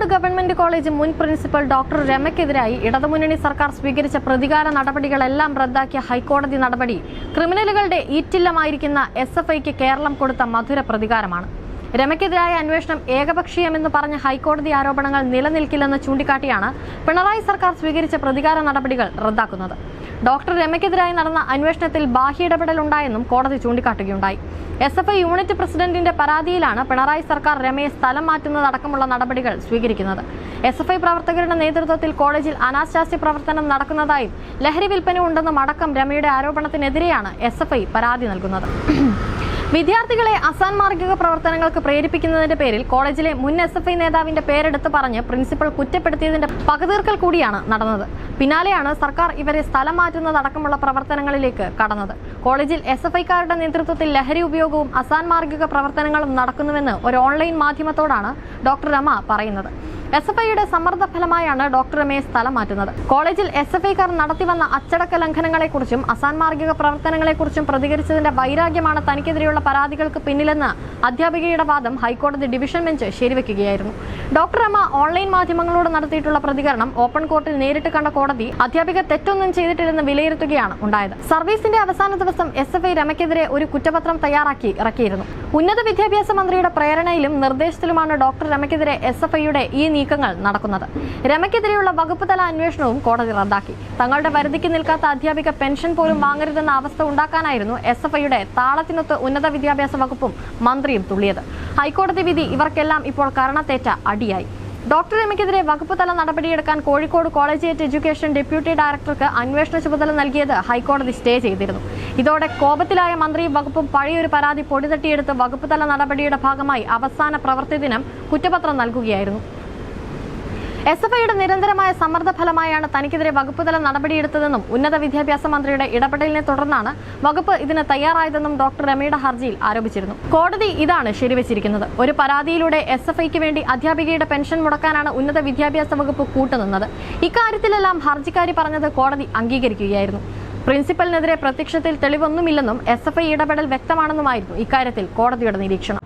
Kozhikode government college മുൻ principal doctor രമയ്ക്കെതിരായി ഇടതുമുന്നണി സർക്കാർ സ്വീകരിച്ച പ്രതികാര നടപടികളെല്ലാം റദ്ദാക്കിയ ഹൈക്കോടതി നടപടി ക്രിമിനലുകളുടെ ഈറ്റില്ലമായിരിക്കുന്ന എസ് എഫ് ഐക്ക് കേരളം കൊടുത്ത മധുര പ്രതികാരമാണ്. രമയ്ക്കെതിരായ അന്വേഷണം ഏകപക്ഷീയമെന്ന് പറഞ്ഞ ഹൈക്കോടതി ആരോപണങ്ങൾ നിലനിൽക്കില്ലെന്ന് ചൂണ്ടിക്കാട്ടിയാണ് പിണറായി സർക്കാർ സ്വീകരിച്ച പ്രതികാര നടപടികൾ റദ്ദാക്കുന്നത്. ഡോക്ടർ രമയ്ക്കെതിരായി നടന്ന അന്വേഷണത്തിൽ ബാഹ്യ ഇടപെടലുണ്ടായെന്നും കോടതി ചൂണ്ടിക്കാട്ടുകയുണ്ടായി. എസ് എഫ് ഐ യൂണിറ്റ് പ്രസിഡന്റിന്റെ പരാതിയിലാണ് പിണറായി സർക്കാർ രമയെ സ്ഥലം മാറ്റുന്നതടക്കമുള്ള നടപടികൾ സ്വീകരിക്കുന്നത്. എസ് എഫ് ഐ പ്രവർത്തകരുടെ നേതൃത്വത്തിൽ കോളേജിൽ അനാശാസ്യ പ്രവർത്തനം നടക്കുന്നതായും ലഹരി വിൽപ്പന ഉണ്ടെന്നും അടക്കം രമയുടെ ആരോപണത്തിനെതിരെയാണ് എസ് എഫ് ഐ പരാതി നൽകുന്നത്. വിദ്യാർത്ഥികളെ അസാൻമാർഗിക പ്രവർത്തനങ്ങൾക്ക് പ്രേരിപ്പിക്കുന്നതിന്റെ പേരിൽ കോളേജിലെ മുൻ എസ് എഫ് ഐ നേതാവിന്റെ പേരെടുത്ത് പറഞ്ഞ് പ്രിൻസിപ്പൽ കുറ്റപ്പെടുത്തിയതിന്റെ പകതീർക്കൽ കൂടിയാണ് നടന്നത്. പിന്നാലെയാണ് സർക്കാർ ഇവരെ സ്ഥലം മാറ്റുന്നതടക്കമുള്ള പ്രവർത്തനങ്ങളിലേക്ക് കടന്നത്. കോളേജിൽ എസ് എഫ് ഐക്കാരുടെ നേതൃത്വത്തിൽ ലഹരി ഉപയോഗവും അസാൻമാർഗിക പ്രവർത്തനങ്ങളും നടക്കുന്നുവെന്ന് ഒരു ഓൺലൈൻ മാധ്യമത്തോടാണ് ഡോക്ടർ രമ പറയുന്നത്. എസ് എഫ് ഐയുടെ സമ്മർദ്ദ ഫലമായാണ് ഡോക്ടർ രമയെ സ്ഥലം മാറ്റുന്നത്. കോളേജിൽ എസ് എഫ് ഐക്കാർ നടത്തിവന്ന അച്ചടക്ക ലംഘനങ്ങളെക്കുറിച്ചും അസാൻമാർഗിക പ്രവർത്തനങ്ങളെക്കുറിച്ചും പ്രതികരിച്ചതിന്റെ വൈരാഗ്യമാണ് തനിക്കെതിരെയുള്ള പരാതികൾക്ക് പിന്നിലെന്ന് അധ്യാപികയുടെ വാദം ഹൈക്കോടതി ഡിവിഷൻ ബെഞ്ച് ശരിവെക്കുകയായിരുന്നു. ഡോക്ടർ രമ ഓൺലൈൻ മാധ്യമങ്ങളോട് നടത്തിയിട്ടുള്ള പ്രതികരണം ഓപ്പൺ കോർട്ടിൽ നേരിട്ട് കണ്ട കോടതി അധ്യാപിക തെറ്റൊന്നും ചെയ്തിട്ടില്ലെന്ന് വിലയിരുത്തുകയാണ് ഉണ്ടായത്. സർവീസിന്റെ അവസാന ദിവസം എസ് എഫ് ഐ രമയ്ക്കെതിരെ ഒരു കുറ്റപത്രം തയ്യാറാക്കി ഇറക്കിയിരുന്നു. ഉന്നത വിദ്യാഭ്യാസ മന്ത്രിയുടെ പ്രേരണയിലും നിർദ്ദേശത്തിലുമാണ് ഡോക്ടർ രമയ്ക്കെതിരെ എസ് എഫ് ഐയുടെ ഈ നീക്കങ്ങൾ നടക്കുന്നത്. രമയ്ക്കെതിരെയുള്ള വകുപ്പ് തല അന്വേഷണവും കോടതി റദ്ദാക്കി. തങ്ങളുടെ പരിധിക്ക് നിൽക്കാത്ത അധ്യാപിക പെൻഷൻ പോലും വാങ്ങരുതെന്ന അവസ്ഥ ഉണ്ടാക്കാനായിരുന്നു എസ് എഫ് ഐയുടെ താളത്തിനൊത്ത് ഉന്നത വിദ്യാഭ്യാസ വകുപ്പും മന്ത്രിയും തുള്ളിയത്. ഹൈക്കോടതി വിധി ഇവർക്കെല്ലാം ഇപ്പോൾ കരണത്തേറ്റ അടിയായി. ഡോക്ടർ രമയ്ക്കെതിരെ വകുപ്പ് തല നടപടിയെടുക്കാൻ Kozhikode college collegiate education deputy ഡയറക്ടർക്ക് അന്വേഷണ ചുമതല നൽകിയത് ഹൈക്കോടതി സ്റ്റേ ചെയ്തിരുന്നു. ഇതോടെ കോപത്തിലായ മന്ത്രിയും വകുപ്പും പഴയൊരു പരാതി പൊടിതട്ടിയെടുത്ത് വകുപ്പ് തല നടപടിയുടെ ഭാഗമായി അവസാന പ്രവൃത്തി ദിനം കുറ്റപത്രം നൽകുകയായിരുന്നു. എസ് എഫ് ഐയുടെ നിരന്തരമായ സമ്മർദ്ദ ഫലമായാണ് തനിക്കെതിരെ വകുപ്പ് തല നടപടിയെടുത്തതെന്നും ഉന്നത വിദ്യാഭ്യാസ മന്ത്രിയുടെ ഇടപെടലിനെ തുടർന്നാണ് വകുപ്പ് ഇതിന് തയ്യാറായതെന്നും ഡോക്ടർ രമയുടെ ഹർജിയിൽ ആരോപിച്ചിരുന്നു. കോടതി ഇതാണ് ശരിവച്ചിരിക്കുന്നത്. ഒരു പരാതിയിലൂടെ എസ് എഫ് ഐക്ക് വേണ്ടി അധ്യാപികയുടെ പെൻഷൻ മുടക്കാനാണ് ഉന്നത വിദ്യാഭ്യാസ വകുപ്പ് കൂട്ടുനിന്നത്. ഇക്കാര്യത്തിലെല്ലാം ഹർജിക്കാരി പറഞ്ഞത് കോടതി അംഗീകരിക്കുകയായിരുന്നു. പ്രിൻസിപ്പലിനെതിരെ പ്രത്യക്ഷത്തിൽ തെളിവൊന്നുമില്ലെന്നും എസ് എഫ് ഐ ഇടപെടൽ വ്യക്തമാണെന്നുമായിരുന്നു ഇക്കാര്യത്തിൽ കോടതിയുടെ നിരീക്ഷണം.